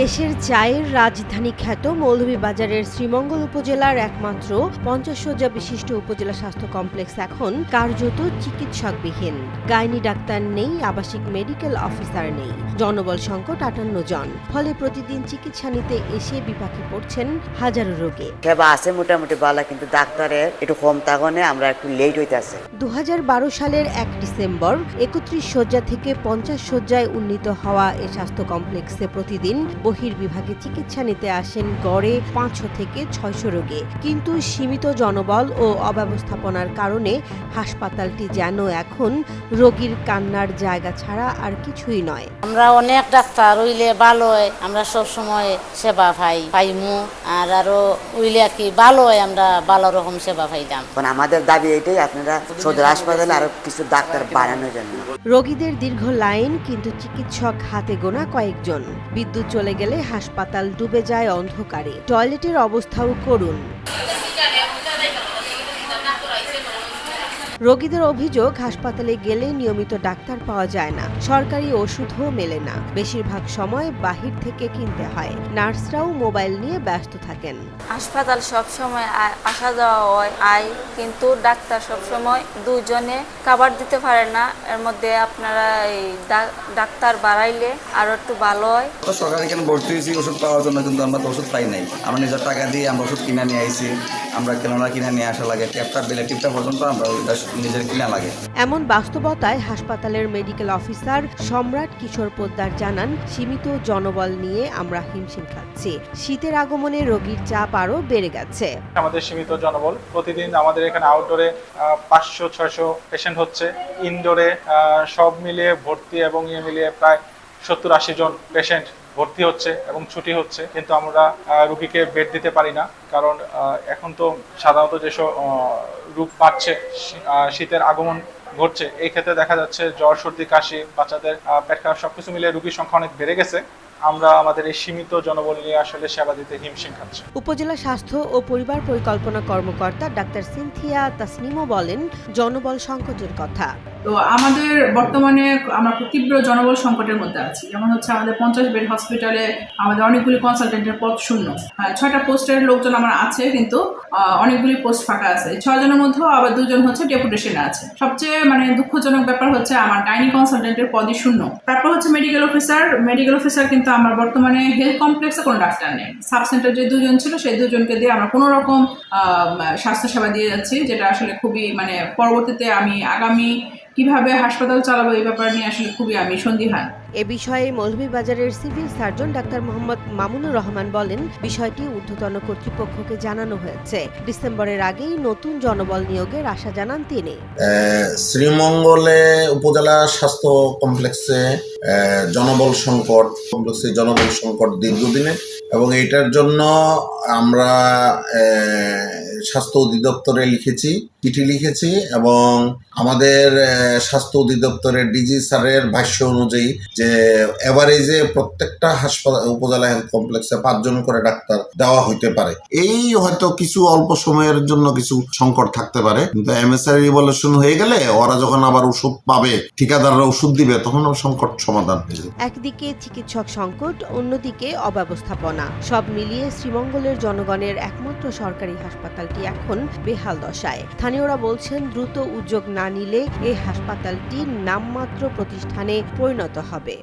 দেশের চায়ের রাজধানী খ্যাত মৌলভীবাজারের শ্রীমঙ্গল উপজেলার একমাত্র পঞ্চাশ শয্যা বিশিষ্ট উপজেলা স্বাস্থ্য কমপ্লেক্স এখন কার্যত চিকিৎসকবিহীন। গাইনি ডাক্তার নেই আবাসিক মেডিকেল অফিসার নেই। জনবল সংকট আটান্ন জন। ফলে প্রতিদিন চিকিৎসা নিতে এসে বিপাকে পড়ছেন হাজারো রোগী। সেবা আছে মোটামুটি ভালো কিন্তু ডাক্তারের একটু কম তাগনে আমরা একটু লেট হইতেছে। দু সালের এক ডিসেম্বর একত্রিশ শয্যা থেকে পঞ্চাশ শয্যায় উন্নীত হওয়া এ স্বাস্থ্য কমপ্লেক্সে প্রতিদিন বহির্বিভাগে চিকিৎসা নিতে আসেন গড়ে পাঁচশো থেকে ছয়শো রোগী। কিন্তু সীমিত জনবল ও অব্যবস্থাপনার কারণে হাসপাতালটি যেন এখন রোগীর কান্নার জায়গা ছাড়া আর কিছুই নয়। আমরা অনেক ডাক্তার উইলে ভালো হয় আমরা সব সময় সেবা পাই পাইমু। আর আরও উইলে আর কি ভালো হয় আমরা ভালো রকম সেবা পাইলাম এখন আমাদের দাবি এটাই আপনারা সদর হাসপাতালে আরও কিছু ডাক্তার বাড়ানোর জন্য। রোগীদের দীর্ঘ লাইন কিন্তু চিকিৎসক হাতে গোনা কয়েকজন। বিদ্যুৎ চলে গেলে হাসপাতাল ডুবে যায় অন্ধকারে। টয়লেটের অবস্থাও করুন রোগীদের অভিযোগ হাসপাতালে গেলে নিয়মিত ডাক্তার পাওয়া যায় না। সরকারি ওষুধও মেলে না। বেশিরভাগ সময় বাহির থেকে কিনতে হয়। নার্সরাও মোবাইল নিয়ে ব্যস্ত থাকেন। হাসপাতাল সব সময় আসা যাওয়া হয় আয় কিন্তু ডাক্তার সব সময় দুজনে কাবার দিতে পারে না। এর মধ্যে আপনারা এই ডাক্তার বাড়াইলে আরও একটু ভালো হয়। তো সরকার এখানে ভর্তি হয়েছি ওষুধ পাওয়ার জন্য কিন্তু আমরা তো ওষুধ পাই নাই। আমরা নিজের টাকা দিয়ে আমরা ওষুধ কিনে নিয়ে আইছি। আমরা কেননা কিনে নিয়ে আসা লাগে। ট্যাপটা বেলে টিপটা পর্যন্ত আমরা নিজের কিনা লাগে। এমন বাস্তবতায় হাসপাতালের মেডিকেল অফিসার সম্রাট কিশোর পোদ্দার জানান সীমিত জনবল নিয়ে আমরা হিমশিম খাচ্ছি। শীতের আগমনে রোগীর চাপ আরও বেড়ে গেছে। আমাদের সীমিত জনবল। প্রতিদিন আমাদের এখানে আউটডোরে পাঁচশো ছয়শো পেশেন্ট হচ্ছে। ইনডোরে সব মিলিয়ে ভর্তি এবং ইয়ে মিলিয়ে প্রায় সত্তর আশি জন পেশেন্ট ভর্তি হচ্ছে এবং ছুটি হচ্ছে। কিন্তু আমরা রুগীকে বেড দিতে পারি না কারণ এখন তো সাধারণত যেসব রোগ আহ, শীতের আগমন ঘটছে এই ক্ষেত্রে দেখা যাচ্ছে জ্বর সর্দি কাশি বাচ্চাদের পেট খারাপ সবকিছু মিলিয়ে রুগীর সংখ্যা অনেক বেড়ে গেছে। আমরা আমাদের এই সীমিত জনবল নিয়ে আসলে সেবা দিতে হিমশিম খাচ্ছি। উপজেলা স্বাস্থ্য ও পরিবার পরিকল্পনা কর্মকর্তা ডাক্তার সিনথিয়া তাসনিমও বলেন জনবল সংকটের কথা। তো আমাদের বর্তমানে আমরা তীব্র জনবল সংকটের মধ্যে আছি। যেমন হচ্ছে আমাদের পঞ্চাশ বেড হসপিটালে আমাদের অনেকগুলি কনসালটেন্টের পদ শূন্য। হ্যাঁ, ছয়টা পোস্টের লোকজন আমার আছে কিন্তু অনেকগুলি পোস্ট ফাঁকা আছে। ছয়জনের মধ্যেও আবার দুজন হচ্ছে ডেপুটেশনে আছে। সবচেয়ে মানে দুঃখজনক ব্যাপার হচ্ছে আমার গাইনি কনসালটেন্টের পদই শূন্য। তারপর হচ্ছে মেডিকেল অফিসার মেডিকেল অফিসার কিন্তু আমার বর্তমানে হেলথ কমপ্লেক্সে কোনো ডাক্তার নেই। সাব সেন্টার যে দুজন ছিল সেই দুজনকে দিয়ে আমরা কোনো রকম স্বাস্থ্যসেবা দিয়ে যাচ্ছি যেটা আসলে খুবই মানে পরবর্তীতে আমি আগামী কীভাবে হাসপাতাল চালাবো এই ব্যাপার নিয়ে আসলে খুবই আমি সন্দিহান। এ বিষয়ে মৌলভীবাজারের civil surgeon doctor Mohammad Mamunur Rahman বলেন বিষয়টি ঊর্ধ্বতন কর্তৃপক্ষকে জানানো হয়েছে। ডিসেম্বরের আগেই নতুন জনবল নিয়োগের আশা জানান তিনি। আহ, শ্রীমঙ্গলে উপজেলা স্বাস্থ্য কমপ্লেক্সে জনবল সংকট কমপ্লেক্সে জনবল সংকট দীর্ঘদিনের এবং এটার জন্য আমরা স্বাস্থ্য অধিদপ্তরে লিখেছি, চিঠি লিখেছি এবং আমাদের স্বাস্থ্য অধিদপ্তরের ডিজি স্যারের ভাষ্য অনুযায়ী যে এভারেজে প্রত্যেকটা হাসপাতাল, উপজেলা হেলথ কমপ্লেক্সে পাঁচজন করে ডাক্তার দেওয়া হইতে পারে। এই হয়তো কিছু অল্প সময়ের জন্য কিছু সংকট থাকতে পারে, কিন্তু এমএসআর রিভলিউশন হয়ে গেলে ওরা যখন আবার ওষুধ পাবে, ঠিকাদাররা ওষুধ দিবে, তখন সংকট সমাধান হয়ে যাবে। একদিকে চিকিৎসক সংকট, অন্যদিকে অব্যবস্থাপনা। সব মিলিয়ে শ্রীমঙ্গলের জনগণের একমাত্র সরকারি হাসপাতালটি এখন বেহাল দশায়। স্থানীয়রা বলছেন, দ্রুত উদ্যোগ না নিলে এই হাসপাতালটি নামমাত্র প্রতিষ্ঠানে পরিণত হবে।